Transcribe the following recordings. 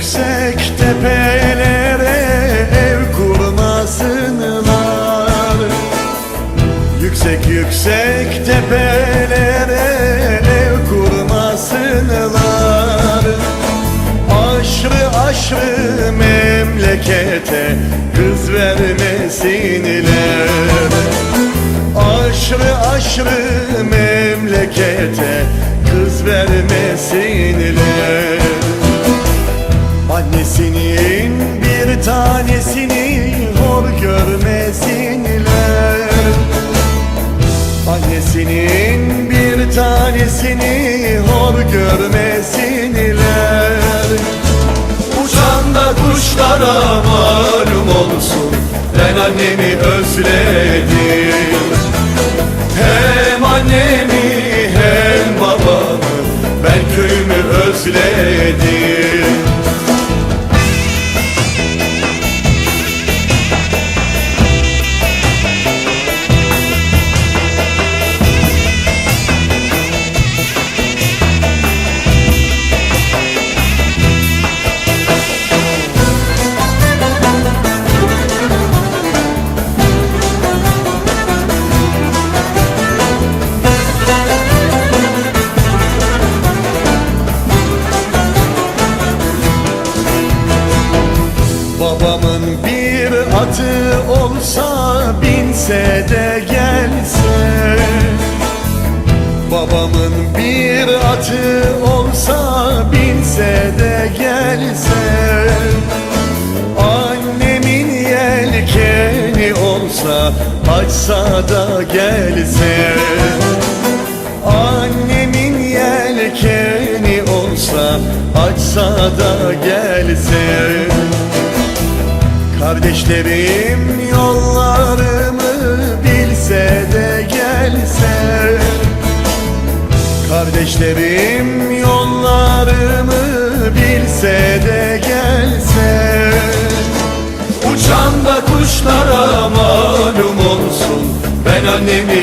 Yüksek tepelere ev kurmasınlar Yüksek yüksek tepelere ev kurmasınlar Aşrı aşrı memlekete kız vermesinler Aşrı aşrı memlekete kız vermesinler Annesinin bir tanesini hor görmesinler Uçan da kuşlara malum olsun Ben annemi özledim. Hem annemi hem babamı Ben köyümü özledim Babamın bir atı olsa binse de gelse. Babamın bir atı olsa binse de gelse. Annemin yelkeni olsa açsa da gelse. Annemin yelkeni olsa açsa da gelse Kardeşlerim yollarımı bilse de gelse. Kardeşlerim yollarımı bilse de gelse. Uçan da kuşlara malum olsun Ben annemi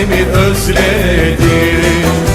annemi özledim